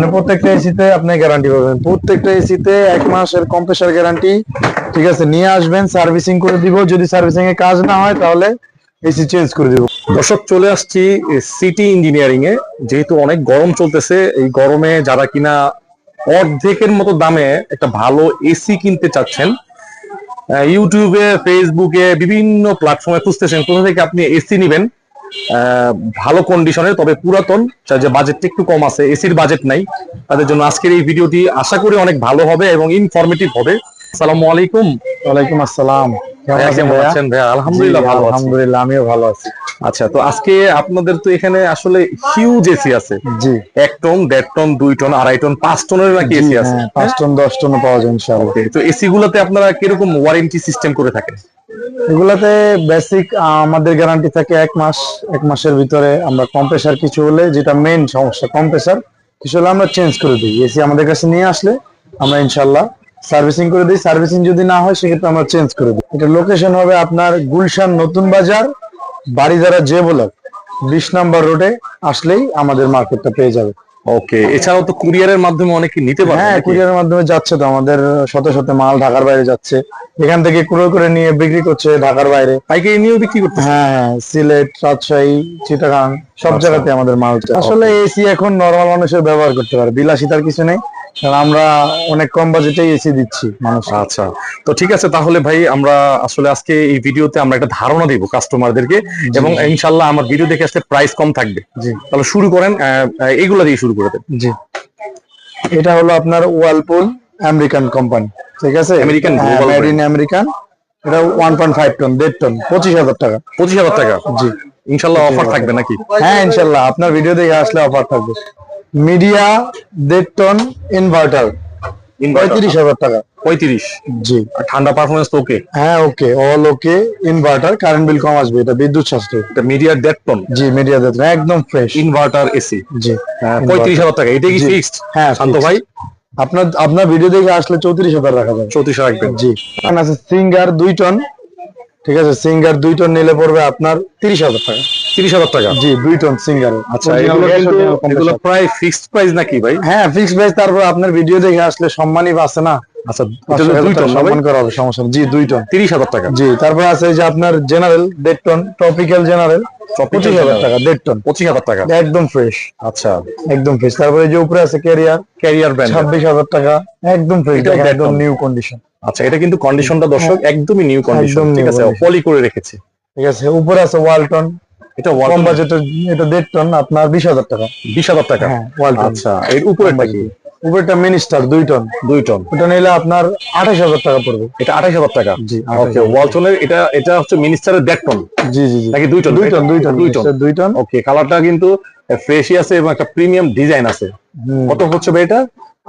মানে প্রত্যেকটা এসিতে আপনি গ্যারান্টি পাবেন। প্রত্যেকটা এসিতে এক মাসের কম্প্রেসার গ্যারান্টি ঠিক আছে? নিয়ে আসবেন সার্ভিসিং করে দিব। যদি সার্ভিসিং এ কাজ না হয়, তাহলে এসি চেঞ্জ করে দিব। দর্শক, চলে আসছি সিটি ইঞ্জিনিয়ারিং এ। যেহেতু অনেক গরম চলতেছে, এই গরমে যারা কিনা অর্ধেকের মতো দামে একটা ভালো এসি কিনতে চাচ্ছেন ইউটিউবে ফেসবুকে বিভিন্ন প্ল্যাটফর্মে খুঁজতেছেন, কোথা থেকে আপনি এসি নেবেন? ভালো কন্ডিশনের তবে পুরাতন যে বাজেটটা একটু কম আছে এসির বাজেট নাই। তাদের জন্য আজকের এই ভিডিওটি আশা করি অনেক ভালো হবে এবং ইনফরমেটিভ হবে। আসসালামু আলাইকুম। ওয়ালাইকুম আসসালাম। কেমন ভাইয়া, আছেন ভাইয়া? আলহামদুলিল্লাহ ভালো আলহামদুলিল্লাহ আমিও ভালো আছি। আচ্ছা তো আজকে আপনাদের তো এখানে আসলে হিউজ এসি আছে। জি। এক টন দেড় টন দুই টন আড়াই টন পাঁচ টনের নাকি এসি আছে হ্যাঁ, পাঁচ টন দশ টন পাওয়া যায় ইনশাআল্লাহ। তো এসি গুলোতে আপনারা কীরকম ওয়ারেন্টি সিস্টেম করে থাকেন? এগুলাতে বেসিক আমাদের গ্যারান্টি থাকে এক মাস, এক মাসের ভিতরে আমরা কম্প্রেসার কিছু হলে যেটা মেইন সমস্যা কম্প্রেসার কিছু হলে আমরা চেঞ্জ করে দিই। এসি আমাদের কাছে নিয়ে আসলে আমরা ইনশাল্লাহ সার্ভিসিং করে দিই। সার্ভিসিং যদি না হয়, সেক্ষেত্রে আমরা চেঞ্জ করে দিই। এটা লোকেশন হবে আপনার গুলশান নতুন বাজার বাড়িধারা যে ব্লক বিশ নাম্বার রোডে আসলেই আমাদের মার্কেটটা পেয়ে যাবে। ওকে এছাড়াও তো কুরিয়ারের মাধ্যমে অনেকে নিতে পারে হ্যাঁ কুরিয়ারের মাধ্যমে যাচ্ছে তো আমাদের শত শত মাল ঢাকার বাইরে যাচ্ছে। এখান থেকে ক্রয় করে নিয়ে বিক্রি করছে ঢাকার বাইরে। পাইকারি নিয়েও বিক্রি করতে হ্যাঁ হ্যাঁ সিলেট রাজশাহী চিটাগাং সব আচ্ছা। জায়গাতে আমাদের মাল আসলে এসি এখন নরমাল মানুষের ব্যবহার করতে পারে বিলাসিতার কিছু নেই। কারণ আমরা অনেক কম বাজেটে এসি দিচ্ছি মানুষ আচ্ছা। তো ঠিক আছে তাহলে ভাই আমরা আসলে আজকে এই ভিডিওতে আমরা একটা ধারণা দিব কাস্টমারদেরকে এবং ইনশাল্লাহ আমার ভিডিও দেখে আসলে প্রাইস কম থাকবে। জি। তাহলে শুরু করেন এইগুলা দিয়ে শুরু করে দেন। জি। এটা হলো আপনার ওয়ালপুল আমেরিকান কোম্পানি ঠিক আছে? আমেরিকান। ইন আমেরিকান এটা ওয়ান পয়েন্ট ফাইভ টন দেড় টন পঁচিশ হাজার টাকা। পঁচিশ হাজার টাকা? জি। ইনশাল্লাহ অফার থাকবে নাকি? হ্যাঁ ইনশাল্লাহ আপনার ভিডিও দেখে আসলে অফার থাকবে। মিডিয়া দেড় টন ইনভার্টার পঁয়ত্রিশ হাজার টাকা। পঁয়ত্রিশ? জি। আর ঠান্ডা পারফরমেন্স ওকে হ্যাঁ okay all okay inverter current bill কম আসবে এটা বিদ্যুৎ সাশ্রয় এটা মিডিয়ার দেড় টন জি মিডিয়া দেড় একদম ফ্রেশ ইনভার্টার এসি জি পঁয়ত্রিশ হাজার টাকা এটা কি ফিক্সড হ্যাঁ শান্ত ভাই? আপনার আপনার ভিডিও দেখে আসলে চৌত্রিশ হাজার রাখা যাবে চৌত্রিশ রাখবেন। জি। আছে সিঙ্গার দুই টন ঠিক আছে সিঙ্গার দুই টন নিলে পড়বে আপনার তিরিশ হাজার টাকা। তিরিশ হাজার টাকা? জি দুই টন সিঙ্গার আচ্ছা এগুলো প্রায় ফিক্সড প্রাইস নাকি ভাই? হ্যাঁ ফিক্স প্রাইস তারপর আপনার ভিডিও দেখে আসলে সম্মানই আছে না? আচ্ছা দুই টন সম্মান করা হবে সমস্যা জি দুই টন তিরিশ হাজার টাকা। জি তারপর আছে যে আপনার জেনারেল দেড় টন টপিক্যাল জেনারেল পঁচিশ হাজার টাকা দেড় টন পঁচিশ হাজার টাকা। একদম ফ্রেশ আচ্ছা। একদম ফ্রেশ তারপরে যে উপরে আছে ক্যারিয়ার ক্যারিয়ার ব্র্যান্ড ছাব্বিশ হাজার টাকা একদম ফ্রেশ একদম নিউ কন্ডিশন আচ্ছা এটা কিন্তু কন্ডিশনটা দর্শক একদমই নিউ কন্ডিশন ঠিক আছে পলি করে রেখেছে। ঠিক আছে উপরে আছে ওয়ালটন এটা ওয়ালটন বাজেটের এটা দেড় টন আপনার বিশ হাজার টাকা। বিশ হাজার টাকা? হ্যাঁ ওয়ালটন আচ্ছা এর উপরেরটা কি? উপরেটা মিনিস্টার দুই টন দুই টন ওটা নিলে আপনার আঠাশ হাজার টাকা পড়বে। এটা আঠাশ হাজার টাকা? জি ওকে ওয়ালটনের এটা এটা হচ্ছে মিনিস্টারের দেড় টন জি জি নাকি দুই টন দুই টন দুই টন দুই টন দুই টন ওকে কালারটা কিন্তু ফ্রেশই আছে এবং একটা প্রিমিয়াম ডিজাইন আছে। কত হচ্ছে ভাই এটা?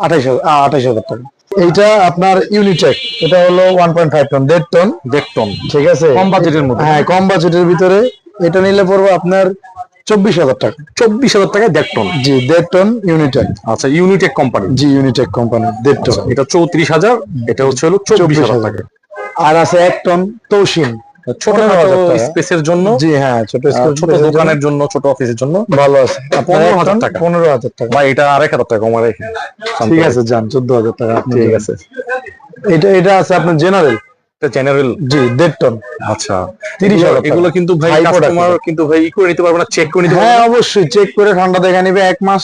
আঠাইশ হাজার আঠাইশ হাজার টাকা। এইটা আপনার ইউনিটেক এটা হলো ওয়ান পয়েন্ট ফাইভ টন দেড় টন দেড় টন ঠিক আছে? কম বাজেটের মধ্যে। হ্যাঁ কম বাজেটের ভিতরে এটা নিলে পড়ব আপনার চব্বিশ হাজার টাকা। চব্বিশ হাজার টাকায় দেড় টন জি দেড় টন ইউনিটেক আচ্ছা ইউনিটেক কোম্পানি জি ইউনিটেক কোম্পানি দেড় টন এটা চৌত্রিশ হাজার এটা হচ্ছে হলো চব্বিশ হাজার। টাকা। আর আছে এক টন তৌসিন। ছোট। স্পেসের জন্য জি হ্যাঁ ছোট ছোট দোকানের জন্য ছোট অফিসের জন্য। ভালো আছে। পনেরো হাজার টাকা। পনেরো হাজার টাকা। বা এটা হাজার টাকা কমা রেখে ঠিক আছে। যান চোদ্দ হাজার টাকা আপনি ঠিক আছে। এটা এটা আছে আপনার জেনারেল জেনারেল জি দেড় টন আচ্ছা। তিরিশ এগুলো- হাজার টাকা। এগুলো কিন্তু ভাই কাস্টমার কিন্তু ভাই ই করে নিতে পারবে না চেক করে নিতে হ্যাঁ অবশ্যই চেক করে ঠান্ডা দেখা নিবে এক মাস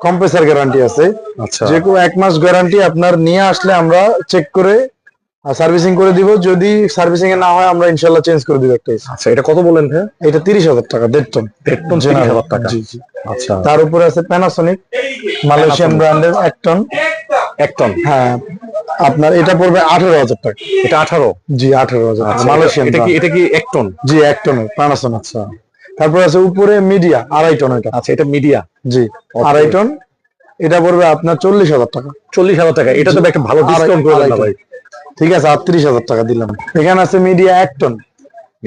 কম্প্রেসার গ্যারান্টি আছে। আচ্ছা। যে কোনো এক মাস গ্যারান্টি আপনার নিয়ে আসলে আমরা চেক করে সার্ভিসিং করে দিব যদি সার্ভিসিং এ না হয় আমরা ইনশাল্লাহ চেঞ্জ করে দিব একটা আচ্ছা এটা কত বলেন ভাই এটা তিরিশ হাজার টাকা দেড় টন দেড় টন তিরিশ। হাজার টাকা। জি জি। আচ্ছা। তার উপরে আছে প্যানাসোনিক মালয়েশিয়ান ব্র্যান্ডের এক টন এক টন হ্যাঁ আপনার এটা পড়বে আঠেরো হাজার টাকা। এটা আঠারো? জি আঠেরো হাজার টাকা আচ্ছা, মালয়েশিয়ান এটা কি এটা কি এক টন জি এক টনের প্যানাসোনিক আচ্ছা। তারপর আছে উপরে মিডিয়া আড়াই টন এটা। আচ্ছা এটা মিডিয়া জি আড়াই টন এটা পড়বে আপনার চল্লিশ হাজার টাকা। চল্লিশ হাজার টাকা। এটা তো একটা ভালো ডিসকাউন্ট করে দেন ভাই। ঠিক আছে আটত্রিশ হাজার টাকা দিলাম। এখানে আছে মিডিয়া এক টন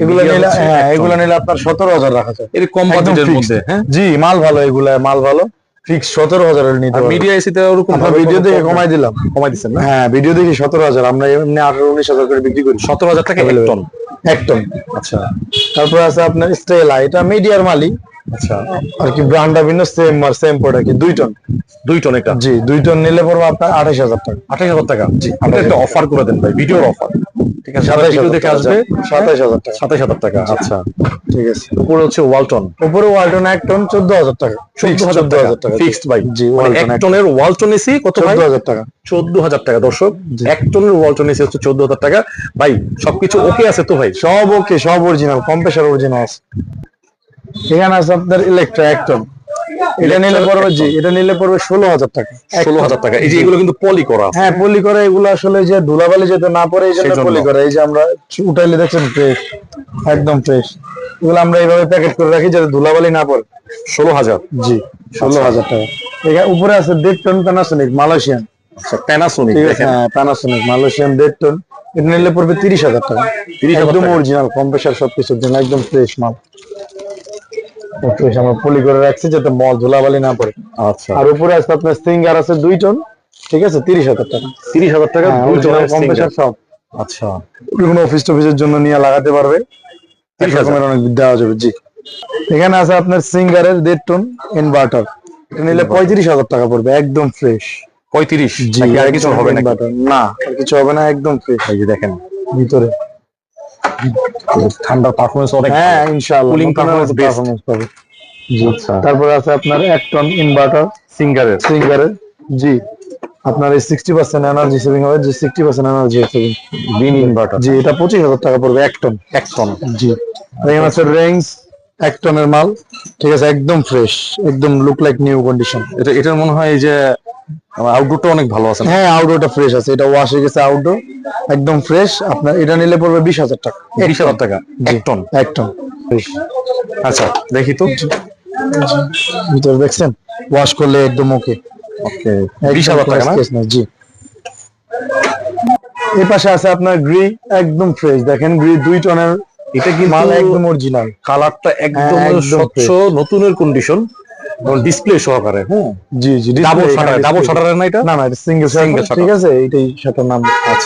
এগুলো নিলে হ্যাঁ এগুলো নিলে আপনার সতেরো হাজার রাখা যায়। এর কম বাজেটের মধ্যে হ্যাঁ? জি মাল ভালো এগুলা মাল ভালো। ফিক্স সতেরো হাজারের নিতে। মিডিয়া এসিতে ওরকম ভিডিও দেখে কমাই দিলাম। কমাই দিচ্ছেন না? হ্যাঁ ভিডিও দেখি সতেরো হাজার। আমরা এমনি আঠারো উনিশ হাজার করে বিক্রি করি। সতেরো হাজার টাকা এক টন এক টন আচ্ছা। তারপর আছে আপনার স্টেলা এটা মিডিয়ার মালিক। আচ্ছা আর কি ব্র্যান্ডটা ভিন্ন সেম আর সেম প্রোডাক্ট দুই টন দুই টন এটা জি দুই টন নিলে পড়বে আপনার আঠাশ হাজার টাকা। আঠাশ হাজার টাকা? জি এটা একটা অফার করে দেন ভাই ভিডিওর অফার ঠিক আছে সাতাশ ভিডিও দেখে আসবে সাতাশ হাজার টাকা। সাতাশ হাজার টাকা আচ্ছা। ঠিক আছে। উপরে হচ্ছে ওয়ালটন উপরে ওয়ালটন এক টন চোদ্দ হাজার টাকা। চোদ্দ হাজার টাকা ফিক্সড ভাই। জি মানে ওয়ালটন এক টনের ওয়ালটন এসি কত চোদ্দ হাজার টাকা। চোদ্দ হাজার টাকা দর্শক। এক টনের ওয়ালটন এসি হচ্ছে চোদ্দ হাজার টাকা। ভাই সবকিছু ওকে আছে তো ভাই? সব ওকে সব অরিজিনাল কম্প্রেসার অরিজিনাল আছে। এখানে আছে আপনার ইলেকট্রা এক টন এটা নিলে পড়বে জি এটা নিলে পড়বে ষোলো হাজার টাকা। ষোলো হাজার টাকা। এই যে এগুলো কিন্তু পলি করা হ্যাঁ পলি করে এগুলো আসলে যে ধুলাবালি যেতে না পড়ে এই জন্য পলি করে। এই যে আমরা উঠাইলে দেখছেন ফ্রেশ একদম ফ্রেশ এগুলো আমরা এইভাবে প্যাকেট করে রাখি যাতে ধুলাবালি না পড়ে। ষোলো হাজার। জি ষোলো হাজার টাকা। এখানে উপরে আছে দেড় টন প্যানাসোনিক মালয়েশিয়ান আচ্ছা প্যানাসোনিক হ্যাঁ প্যানাসোনিক মালয়েশিয়ান দেড় টন এটা নিলে পড়বে তিরিশ হাজার টাকা। 30,000 একদম অরিজিনাল কম্প্রেসার সবকিছুর জন্য একদম ফ্রেশ মাল। ফ্রেশ আমরা পলি করে রাখছি যাতে মল ধুলাবালি না পড়ে। আচ্ছা। আর উপরে আছে আপনার সিঙ্গার আছে দুই টন ঠিক আছে? তিরিশ হাজার টাকা। তিরিশ হাজার টাকা হ্যাঁ দুই কম্প্রেসার সব। আচ্ছা। অফিস টফিসের জন্য নিয়ে লাগাতে পারবে? তিরিশ 30,000 রকমের অনেক দেওয়া যাবে জি। এখানে আছে আপনার সিঙ্গারের দেড় টন ইনভার্টার এটা নিলে পঁয়ত্রিশ হাজার টাকা পড়বে একদম ফ্রেশ পঁয়ত্রিশ? জি আর কিছু হবে inverter। না কিছু হবে না একদম ফ্রেশ দেখেন। ভিতরে। ঠান্ডার পারফরমেন্স অনেক হ্যাঁ ইনশাআল্লাহ performance best। পারফরমেন্স পাবে। জি তারপরে আছে আপনার এক টন ইনভার্টার সিঙ্গারের সিঙ্গারের জি আপনার এই সিক্সটি পার্সেন্ট এনার্জি সেভিং হবে যে সিক্সটি পার্সেন্ট এনার্জি সেভিং বিন ইনভার্টার জি এটা পঁচিশ হাজার টাকা পড়বে এক টন এক টন জি। এখানে আছে রেঞ্জ এক টনের মাল। ঠিক আছে একদম ফ্রেশ একদম লুক লাইক নিউ কন্ডিশন এটা এটার মনে হয় এই যে আউটডোরটা অনেক ভালো আছে? হ্যাঁ আউটডোরটা ফ্রেশ আছে। এটা ওয়াশ হয়ে গেছে আউটডোর একদম ফ্রেশ আপনার এটা নিলে পড়বে বিশ হাজার টাকা। বিশ হাজার টাকা? এক টন এক টন আচ্ছা দেখি তো। ভিতরে দেখছেন? ওয়াশ করলে একদম ওকে ওকে বিশ হাজার টাকা না? জি। এই পাশে আছে আপনার গ্রি একদম ফ্রেশ দেখেন গ্রি দুই টনের এটা কিন্তু মাল একদম অরিজিনাল কালারটা একদম হ্যাঁ, একদম স্বচ্ছ নতুনের কন্ডিশন ডিসপ্লে সহকারে হ্যাঁ জি জি ডাবল শাটার ডাবল display। না এটা? না না এটা সিঙ্গেল Single ঠিক আছে শাটার নাম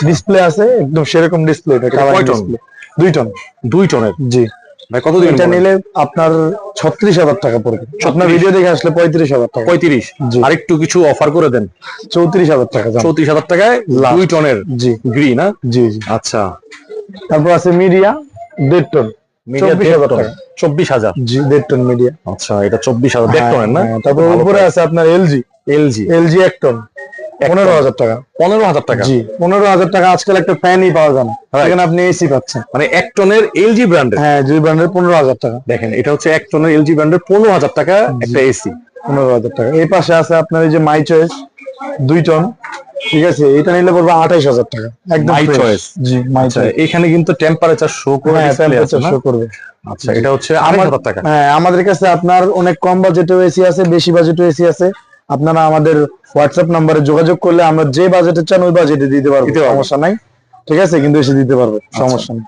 ডিসপ্লে আছে একদম সেরকম ডিসপ্লে এটা এটা কয় টন? দুই টন দুই টনের জি। ভাই কত দিন এটা নিলে আপনার ছত্রিশ হাজার টাকা পড়বে। আপনার ভিডিও দেখে আসলে পঁয়ত্রিশ হাজার টাকা। পঁয়ত্রিশ। আর একটু কিছু অফার করে দেন। চৌত্রিশ হাজার টাকা চৌত্রিশ হাজার টাকায়। দুই টনের জি। গ্রি না? জি জি। আচ্ছা। তারপর আছে মিডিয়া দেড় টন চব্বিশ হাজার জি দেড় টন মিডিয়া আচ্ছা এটা চব্বিশ হাজার। দেড় টনের না? তারপর উপরে আছে আপনার এলজি এলজি এলজি এক টন পনেরো হাজার টাকা। পনেরো হাজার টাকা। জি পনেরো হাজার টাকা আজকাল একটা ফ্যানই পাওয়া যায় না. এখানে আপনি এসি পাচ্ছেন। মানে এক টনের এলজি ব্র্যান্ডের হ্যাঁ দুই ব্র্যান্ডের পনেরো হাজার টাকা। দেখেন এটা হচ্ছে এক টনের এলজি ব্র্যান্ডের পনেরো হাজার টাকা একটা এসি পনেরো হাজার টাকা। এই পাশে আছে আপনার এই যে মাই চয়েস দুই টন ঠিক আছে এটা নিলে পড়বে আঠাইশ হাজার টাকা। একদম fresh। Choice। জি মাই আচ্ছা চয়েস এখানে কিন্তু টেম্পারেচার শো করে display আছে টেম্পারেচার শো করবে। আচ্ছা এটা হচ্ছে হাজার টাকা। হ্যাঁ আমাদের কাছে আপনার অনেক কম বাজেটেও এসি আছে বেশি বাজেটও এসি আছে। আপনারা আমাদের হোয়াটসঅ্যাপ নাম্বারে যোগাযোগ করলে আমরা যে বাজেটে চান ওই বাজেটে দিতে পারব। দিতে পারব। সমস্যা নাই। ঠিক আছে কিন্তু এসে দিতে পারব। সমস্যা নেই।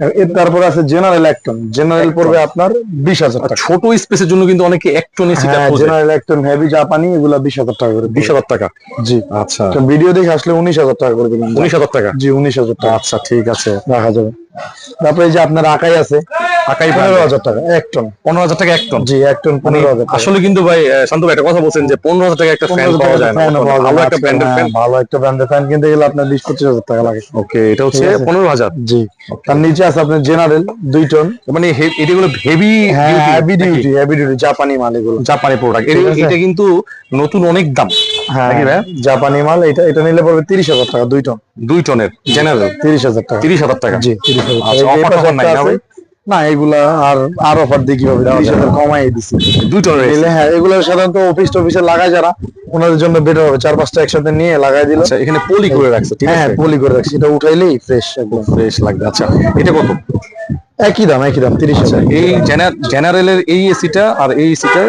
এর তারপরে আছে জেনারেল একটন জেনারেল পড়বে আপনার বিশ হাজার টাকা। ছোট স্পেসের জন্য কিন্তু অনেকে হ্যাঁ জেনারেল একটন হেভি জাপানি এগুলা বিশ হাজার টাকা করে বিশ হাজার টাকা? জি। আচ্ছা। ভিডিও দেখে আসলে উনিশ হাজার টাকা করে উনিশ হাজার টাকা? জি উনিশ হাজার টাকা। আচ্ছা ঠিক আছে। রাখা যাবে। তারপরে এই যে আপনার আকাই আছে আকাই পনেরো হাজার টাকা এক টন পনেরো হাজার টাকা এক টন জি এক টন পনেরো হাজার আসলে কিন্তু ভাই শান্ত ভাই একটা কথা বলছেন যে পনেরো হাজার টাকা একটা ফ্যান পাওয়া যায় না। পাওয়া যায় ভালো একটা ব্র্যান্ডের হ্যাঁ, ফ্যান ভালো একটা ব্র্যান্ডের ফ্যান কিনতে গেলে আপনার বিশ পঁচিশ হাজার টাকা লাগে। ওকে এটা হচ্ছে পনেরো হাজার। জি। তার নিচে আছে আপনার জেনারেল দুই টন মানে এগুলো heavy heavy duty heavy duty জাপানি মাল এগুলো। জাপানি প্রোডাক্ট এটা কিন্তু নতুন অনেক দাম। হ্যাঁ জাপানি মাল এটা এটা নিলে পড়বে তিরিশ হাজার টাকা দুই টন দুই টনের জেনারেল তিরিশ হাজার টাকা। তিরিশ হাজার টাকা। জি তিরিশ হাজার টাকা। আচ্ছা, না এগুলা আর আর অফার দিয়ে কীভাবে তিরিশ হাজার কমাই দিছি। দুটো টনের হ্যাঁ এগুলো সাধারণত অফিস টফিসে লাগায় যারা ওনাদের জন্য বেটার হবে। চার পাঁচটা একসাথে নিয়ে লাগাই দিল। আচ্ছা এখানে পলি করে রাখছে ঠিক হ্যাঁ পলি করে রাখছি। এটা উঠাইলেই ফ্রেশ একদম। ফ্রেশ লাগবে। আচ্ছা এটা কত? একই দাম একই দাম তিরিশ হাজার। এই জেনারেলের এই এসিটা আর এই এসিটা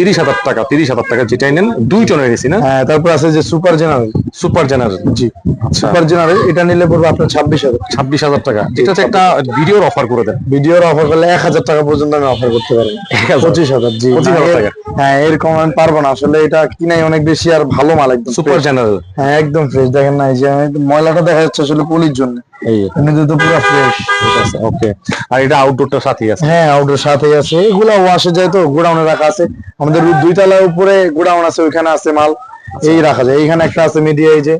তিরিশ হাজার টাকা তিরিশ হাজার টাকা যেটাই নেন দুই টনের এসি না? হ্যাঁ তারপর আছে যে সুপার জেনারেল সুপার জেনারেল জি আচ্ছা। সুপার জেনারেল এটা নিলে পড়বে আপনার ছাব্বিশ হাজার। ছাব্বিশ হাজার টাকা। এটা একটা ভিডিওর অফার করে দেন। ভিডিওর অফার করলে এক হাজার টাকা পর্যন্ত আমি অফার করতে পারব পঁচিশ হাজার জি। 25,000 না, এর- টাকা। হ্যাঁ এরকম আমি পারব না। আসলে এটা কিনাই অনেক বেশি আর ভালো মাল একদম সুপার জেনারেল হ্যাঁ একদম ফ্রেশ দেখেন না এই যে ময়লাটা দেখা যাচ্ছে আসলে পলির জন্য। এই এমনিতে তো পুরো ফ্রেশ ওকে আর এটা আউটডোরটা সাথেই আছে? হ্যাঁ আউটডোর সাথেই আছে। এগুলা ওয়াশে যায় তো গোডাউনে রাখা আছে। আমাদের দুই তলার উপরে গোডাউন আছে ওইখানে আছে মাল। এই রাখা যায়। এইখানে একটা আছে মিডিয়া এই যে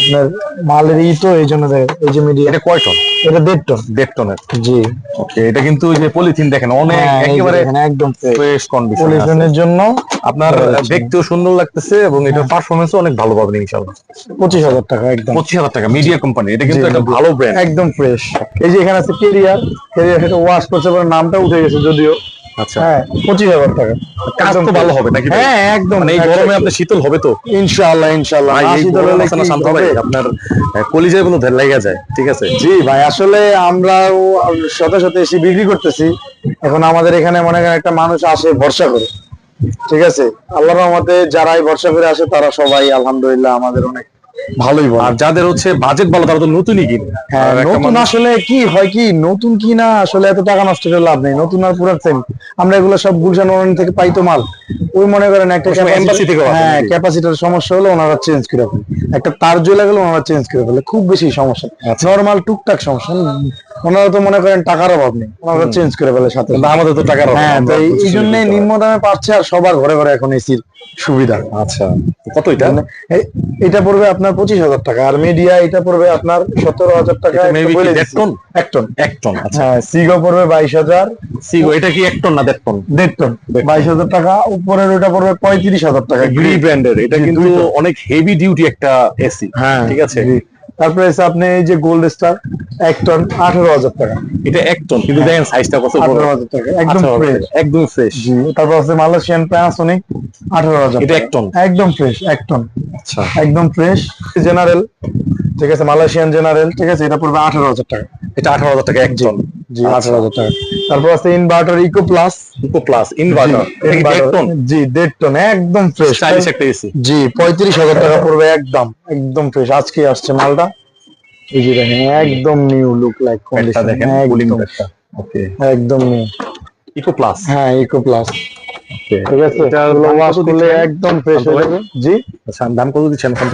আপনার মালের ই তো এই জন্য এই যে মিডিয়া এটা কয় টন এটা দেড় টন। দেড় টনের। জি। ওকে এটা কিন্তু যে পলিথিন দেখেন অনেক হ্যাঁ, এই যে একেবারে একদম ফ্রেশ কন্ডিশন পলিউশনের জন্য আপনার দেখতেও সুন্দর লাগতেছে এবং এটার পারফরমেন্সও অনেক ভালো পাবেন ইনশাআল্লাহ। পঁচিশ হাজার টাকা একদম। পঁচিশ হাজার টাকা মিডিয়া কোম্পানি এটা কিন্তু একটা ভালো ব্র্যান্ড একদম ফ্রেশ এই যে এখানে আছে কেরিয়ার কেরিয়ার সেটা ওয়াশ করছে নামটা উঠে গেছে যদিও। আচ্ছা। হ্যাঁ পঁচিশ হাজার টাকা। কাজ তো ভালো হবে নাকি হ্যাঁ একদম মানে এই গরমে আপনার শীতল হবে তো। ইনশাআল্লাহ ইনশাআল্লাহ। শান্ত ভাই? আপনার কলিজায় লেগে যায় ঠিক আছে? জি ভাই আসলে আমরাও শত শত এসে বিক্রি করতেছি। এখন আমাদের এখানে মনে করেন একটা মানুষ আসে ভরসা করে ঠিক আছে? আল্লাহর রহমতে যারাই ভরসা করে আসে তারা সবাই আলহামদুলিল্লাহ আমাদের অনেক ভালোই বল। আর যাদের হচ্ছে বাজেট ভালো তারা তো নতুনই কিনে। হ্যাঁ নতুন আসলে কি হয় কি নতুন কি না আসলে এত টাকা নষ্ট করে লাভ নেই নতুন আর পুরার সেম আমরা এগুলো সব গুলশান ওরান থেকে পাই তো মাল। ওই মনে করেন একটা থেকেও আসে হ্যাঁ? ক্যাপাসিটার সমস্যা হলো ওনারা চেঞ্জ করে ফেলে। একটা তার জ্বলে গেলে ওনারা চেঞ্জ করে ফেলে। খুব বেশি সমস্যা। নরমাল নর্মাল টুকটাক সমস্যা। ওনারা তো মনে করেন টাকার অভাব নেই। ওনারা চেঞ্জ করে ফেলে সাথে। আমাদের তো টাকার অভাব, হ্যাঁ তো এই- জন্য নিম্ন দামে পাচ্ছে আর সবার ঘরে ঘরে এখন এসির সুবিধা। আচ্ছা কত এটা? মানে এটা পড়বে আপনার পঁচিশ হাজার টাকা আর মিডিয়া এটা পড়বে আপনার সতেরো হাজার টাকা এটা একটা maybe কি বলে দেড় টন? এক টন এক টন আচ্ছা। হ্যাঁ সিগো পড়বে বাইশ হাজার। সিগো এটা কি এক টন না দেড় টন দেড় টন। বাইশ হাজার টাকা উপরের ওটা পড়বে পঁয়ত্রিশ হাজার টাকা গ্রি ব্র্যান্ডের এটা কিন্তু অনেক হেভি ডিউটি একটা এসি হ্যাঁ ঠিক আছে। তারপরে এসে আপনি এই যে গোল্ড স্টার এক টন আঠারো হাজার টাকা। এটা এক টন কিন্তু দেখেন সাইজটা কত আঠারো হাজার টাকা একদম ফ্রেশ একদম ফ্রেশ জি তারপর আছে মালয়েশিয়ান প্যানাসোনিক আঠারো হাজার এটা এক টন একদম ফ্রেশ এক টন আচ্ছা। একদম ফ্রেশ জেনারেল ঠিক আছে মালয়েশিয়ান জেনারেল ঠিক আছে এটা পড়বে আঠারো হাজার টাকা। এটা আঠারো হাজার টাকা একজন জি আঠারো হাজার টাকা। তারপর আছে inverter eco plus eco plus inverter জি দেড় টন একদম ফ্রেশ স্টাইলিশ একটা এসি জি পঁয়ত্রিশ হাজার টাকা পড়বে একদম একদম ফ্রেশ আজকে আসছে মালটা। এই যে দেখেন একদম নিউ লুক লাইক কন্ডিশন দেখেন ওকে একদম নিউ ইকো প্লাস হ্যাঁ ইকো প্লাস ঠিক আছে এটা কত করলে দিচ্ছেন? একদম ফ্রেশ হয়ে যাবে। জি। আচ্ছা দাম কত দিচ্ছেন ভাই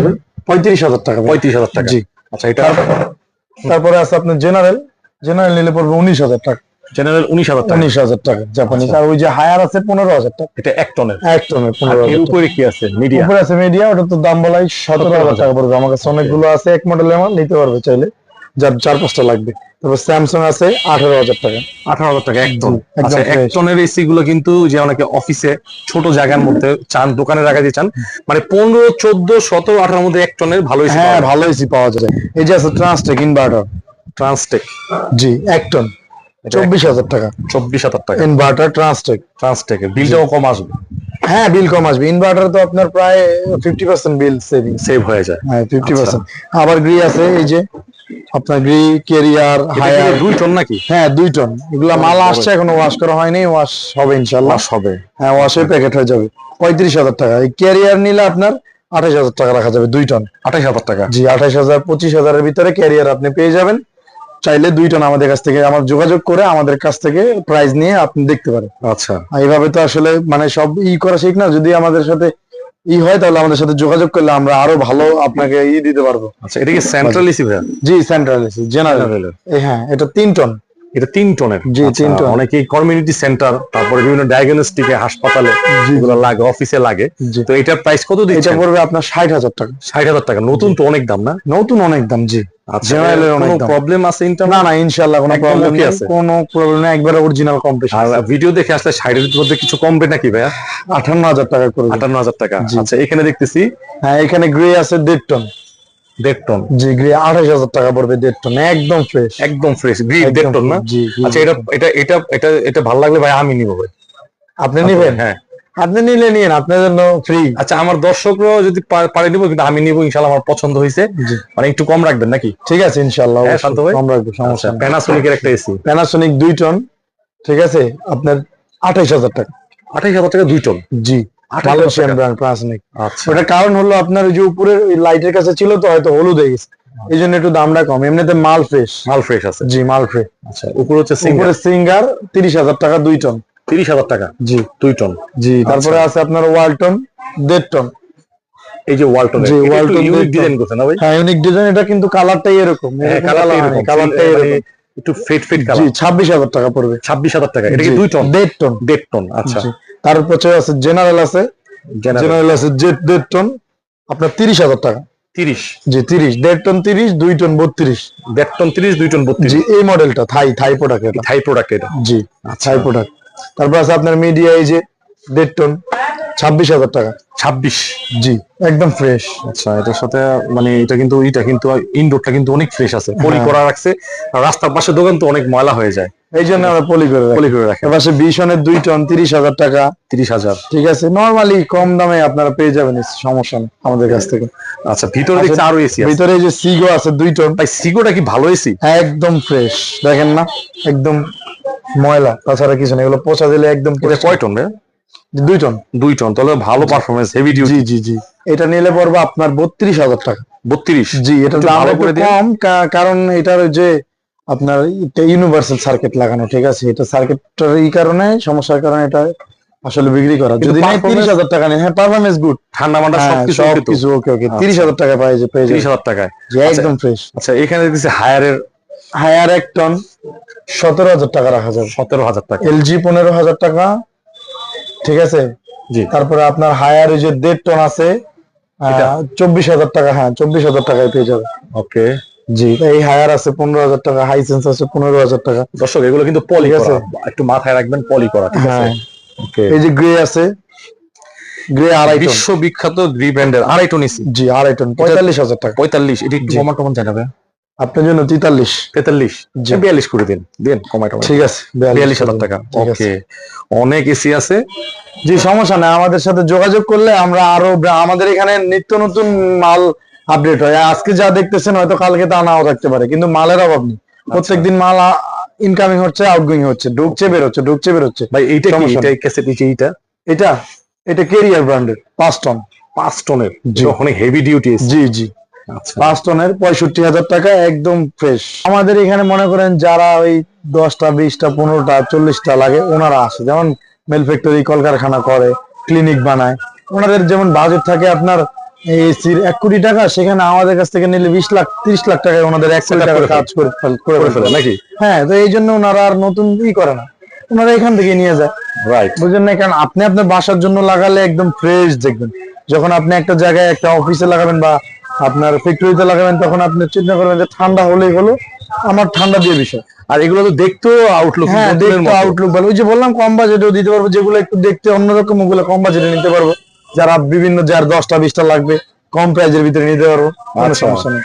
পঁয়ত্রিশ হাজার টাকা পঁয়ত্রিশ হাজার টাকা। জি। আচ্ছা এটা তারপরে আছে আপনার জেনারেল। জেনারেল নিলে পড়বে উনিশ হাজার টাকা। জেনারেল উনিশ হাজার টাকা। উনিশ হাজার টাকা জাপানিজ। আচ্ছা। আর ওই যে হায়ার আছে পনেরো হাজার টাকা। এটা এক টনের। এক টনের পনেরো হাজার উপরে কি আছে? মিডিয়া উপরে আছে মিডিয়া ওটা তো দাম বলাই সতেরো হাজার টাকা পড়বে। আমার কাছে অনেকগুলো আছে এক মডেল আমার নিতে পারবে চাইলে। যার চার পাঁচটা লাগবে। তারপর স্যামসাং আছে আঠারো হাজার টাকা। আঠারো হাজার টাকা একদম। আচ্ছা এক টনের এসি গুলো কিন্তু যে অনেকে অফিসে ছোট জায়গার মধ্যে চান দোকানে রাখা দিয়ে চান মানে পনেরো চোদ্দ সতেরো আঠারোর মধ্যে এক টনের ভালো এসি হ্যাঁ ভালো এসি পাওয়া যায়। এই যে আছে ট্রান্সটেক ইনভার্টার ট্রান্সটেক জি এক টন। চব্বিশ হাজার টাকা। চব্বিশ হাজার টাকা। ইনভার্টার ট্রান্সটেক ট্রান্সটেক বিলটাও কম আসবে। হ্যাঁ বিল কম আসবে। ইনভার্টার তো আপনার প্রায় fifty percent bill saving save হয়ে যায়। হ্যাঁ ফিফটি আচ্ছা। পার্সেন্ট আবার গ্রি আছে এই যে আপনার গ্রি কেরিয়ার হায়ার। দুই টন নাকি? হ্যাঁ দুই টন এগুলা মাল আসছে এখনও ওয়াশ করা হয়নি ওয়াশ হবে ইনশাল্লাহ হবে। হ্যাঁ ওয়াশের প্যাকেট হয়ে যাবে। পঁয়ত্রিশ হাজার টাকা। এই ক্যারিয়ার নিলে আপনার আঠাশ হাজার টাকা রাখা যাবে দুই টন আঠাশ হাজার টাকা? জি আঠাশ হাজার পঁচিশ হাজারের ভিতরে ক্যারিয়ার আপনি পেয়ে যাবেন। চাইলে দুই টন আমাদের কাছ থেকে আমার যোগাযোগ করে আমাদের কাছ থেকে প্রাইস নিয়ে আপনি দেখতে পারেন। আচ্ছা। এইভাবে তো আসলে মানে সব ই করা শিখ না। যদি আমাদের সাথে ই হয় তাহলে আমাদের সাথে যোগাযোগ করলে আমরা আরও ভালো আপনাকে ই দিতে পারব। আচ্ছা এটা কি সেন্ট্রাল এসি ভাইয়া? জি সেন্ট্রাল এসি জেনারেল হ্যাঁ এটা তিন টন এটা তিন টনের। জি, আচ্ছা, তিন টন। অনেকেই কমিউনিটি সেন্টার তারপরে বিভিন্ন ডায়াগনস্টিকে হাসপাতালে যেগুলো লাগে অফিসে লাগে। তো এটার প্রাইস কত এটা দিচ্ছে পড়বে আপনার ষাট হাজার টাকা। ষাট হাজার টাকা। নতুন তো অনেক দাম না? নতুন অনেক দাম জি। আচ্ছা অনেক প্রবলেম আছে ইন্টারনেট না না ইনশাল্লাহ কোনো প্রবলেম আছে। কোনো একবারে অরিজিনাল আর ভিডিও দেখে আসলে মধ্যে কিছু কমবে নাকি ভাইয়া? আঠান্ন হাজার টাকা করে দিন। আটান্ন হাজার টাকা। জি। আচ্ছা এখানে দেখতেছি হ্যাঁ এখানে গ্রে আছে দেড় টন। দেড় টন। জি গ্রে আঠাশ হাজার টাকা পড়বে দেড় টন একদম ফ্রেশ একদম ফ্রেশ দেড় টন না? আচ্ছা এটা এটা এটা এটা এটা ভালো লাগলে ভাই আমি নিবো ভাই। আপনি নিবেন? হ্যাঁ। আপনি নিলে নিন আপনার জন্য ফ্রি আচ্ছা আমার দর্শকরাও যদি পারে নিবো কিন্তু আমি নিবো ইনশাল্লাহ আমার পছন্দ হয়েছে মানে একটু কম রাখবেন নাকি? ঠিক আছে ইনশাল্লাহ হ্যাঁ, শান্ত ভাই? কম রাখব সমস্যা আচ্ছা প্যানাসোনিকের একটা এসি প্যানাসোনিক দুই টন ঠিক আছে? আপনার আঠাইশ হাজার টাকা। আঠাশ হাজার টাকা দুই টন? জি। 28,000 মালয়েশিয়ান ব্র্যান্ড আচ্ছা। ওটার কারণ হলো আপনার ওই যে উপরের লাইটের কাছে ছিল তো হয়তো হলুদ হয়ে গেছে এই জন্য একটু দামটা কম। এমনিতে মাল ফ্রেশ মাল ফ্রেশ আছে। জি মাল ফ্রেশ আচ্ছা উপরে হচ্ছে সিঙ্গার সিঙ্গার তিরিশ হাজার টাকা দুই টন তিরিশ হাজার টাকা? জি। দুই টন জি তারপরে আচ্ছা। আছে আপনার ওয়ালটন দেড় টন এই যে ওয়ালটন জি, Walton ইউনিক ডিজাইন করছে না ভাই? হ্যাঁ ইউনিক ডিজাইন এটা কিন্তু কালারটাই এরকম। হ্যাঁ কালারটা এরকম। কালারটাই মানে এরকম। একটু কালার হাজার টাকা পড়বে। ছাব্বিশ হাজার টাকা এটা কি টন দেড় টন দেড় টন আচ্ছা। তারপর আছে জেনারেল আছে। জেনারেল আছে জেড দেড় টন আপনার তিরিশ হাজার টাকা। তিরিশ? জি তিরিশ। দেড় টন তিরিশ দুই টন বত্রিশ। দেড় টন তিরিশ দুই টন বত্রিশ? জি এই মডেলটা থাই থাই প্রোডাক্ট এটা। থাই প্রোডাক্ট এটা। জি থাই প্রোডাক্ট তারপর আছে আপনার মিডিয়া এই যে দেড় টন ছাব্বিশ হাজার টাকা। ছাব্বিশ? জি একদম ফ্রেশ আচ্ছা এটার সাথে মানে এটা কিন্তু এটা কিন্তু ইনডোরটা কিন্তু অনেক ফ্রেশ আছে। পলি হ্যাঁ। করা রাখছে। রাস্তার পাশে দোকান তো অনেক ময়লা হয়ে যায়। এই জন্য আমরা পলি করে পলি করে রাখে। সে বিশনের দুই টন তিরিশ হাজার টাকা। তিরিশ হাজার। ঠিক আছে নরমালি কম দামে আপনারা পেয়ে যাবেন সমস্যা নেই আমাদের কাছ থেকে। আচ্ছা ভিতরে দেখছি আরও এসি ভিতরে যে সিগো আছে দুই টন। ভাই সিগোটা কি ভালো এসি একদম ফ্রেশ দেখেন না? একদম ময়লা তাছাড়া কিছু নেই। এগুলো পচা দিলে একদম কয় টন দুই টন। দুই টন তাহলে ভালো পারফরমেন্স হেভি ডিউটি জি জি জি। এটা নিলে পড়বে আপনার বত্রিশ হাজার টাকা। বত্রিশ? জি এটা দাম কম কারণ এটার যে আপনার এটা ইউনিভার্সাল সার্কিট লাগানো ঠিক আছে? এটা সার্কিটটার এই কারণে সমস্যার কারণে এটা আসলে বিক্রি করা। যদি নাই তিরিশ হাজার টাকা নেই। হ্যাঁ পারফরমেন্স গুড ঠান্ডা মান্ডা সবকিছু সব? কিছু ওকে ওকে তিরিশ হাজার টাকা পাই যে পেয়ে তিরিশ হাজার টাকায়। একদম ফ্রেশ আচ্ছা এখানে দেখছি হায়ারের হায়ার এক টন সতেরো হাজার টাকা রাখা যাবে। সতেরো হাজার টাকা। এলজি পনেরো হাজার টাকা ঠিক আছে? জি। তারপরে আপনার হায়ার ওই যে দেড় টন আছে এটা? চব্বিশ হাজার টাকা হ্যাঁ চব্বিশ হাজার টাকায় পেয়ে যাবে। ওকে জি। এই হায়ার আছে পনেরো হাজার টাকা হাইসেন্স আছে পনেরো হাজার টাকা। দর্শক এগুলো কিন্তু পলি আছে। একটু মাথায় রাখবেন পলি করা ঠিক আছে? হ্যাঁ। এই যে গ্রে আছে গ্রে আড়াই বিশ্ববিখ্যাত গ্রি ব্র্যান্ডের আড়াই টন জি আড়াই টন পঁয়তাল্লিশ হাজার টাকা। পঁয়তাল্লিশ এটি একটু কমা টমা জানাবে আপনার জন্য তেতাল্লিশ। তেতাল্লিশ? জি। বিয়াল্লিশ করে দিন দিন কমাই টমাই ঠিক আছে বিয়াল্লিশ হাজার টাকা। ওকে অনেক এসি আছে। জি সমস্যা নাই আমাদের সাথে যোগাযোগ করলে আমরা আরও আমাদের এখানে নিত্য নতুন মাল আপডেট হয়। আজকে যা দেখতেছেন হয়তো কালকে তা নাও থাকতে পারে কিন্তু মালের অভাব নেই। আচ্ছা। প্রত্যেকদিন মাল ইনকামিং হচ্ছে আউটগোয়িং হচ্ছে ঢুকছে বের হচ্ছে ঢুকছে বের হচ্ছে ভাই এইটা কি? এটা ক্যাসেট নিচে এইটা? এটা এটা কেরিয়ার ব্র্যান্ডের পাঁচ টন পাঁচ টনের। অনেক হেভি ডিউটি জি জি। আচ্ছা। পাঁচ টনের পঁয়ষট্টি হাজার টাকা একদম ফ্রেশ আমাদের এখানে মনে করেন যারা ওই দশটা বিশটা পনেরোটা চল্লিশটা লাগে ওনারা আসে। যেমন মেল ফ্যাক্টরি কলকারখানা করে ক্লিনিক বানায়। ওনাদের যেমন বাজেট থাকে আপনার এসির এক কোটি টাকা সেখানে আমাদের কাছ থেকে নিলে বিশ লাখ তিরিশ লাখ টাকায় ওনাদের এক কোটি টাকা কাজ করে করে ফেলে নাকি? হ্যাঁ তো এই জন্য ওনারা আর নতুন ই করে না। ওনারা এখান থেকে নিয়ে যায়। রাইট বুঝলেন না? কারণ আপনি আপনার বাসার জন্য লাগালে একদম ফ্রেশ দেখবেন। যখন আপনি একটা জায়গায় একটা অফিসে লাগাবেন বা আপনার ফ্যাক্টরিতে লাগাবেন তখন আপনি চিন্তা করবেন যে ঠান্ডা হলেই হলো আমার ঠান্ডা দিয়ে বিষয়। আর এগুলো তো দেখতেও আউটলুক হ্যাঁ দেখতে আউটলুক ভালো। ওই যে বললাম কম বাজেটেও দিতে পারব যেগুলো একটু দেখতে অন্যরকম ওগুলো কম বাজেটে নিতে পারব। যারা বিভিন্ন যার দশটা বিশটা লাগবে কম প্রাইজের ভিতরে নিতে পারব কোনো আচ্ছা। সমস্যা নেই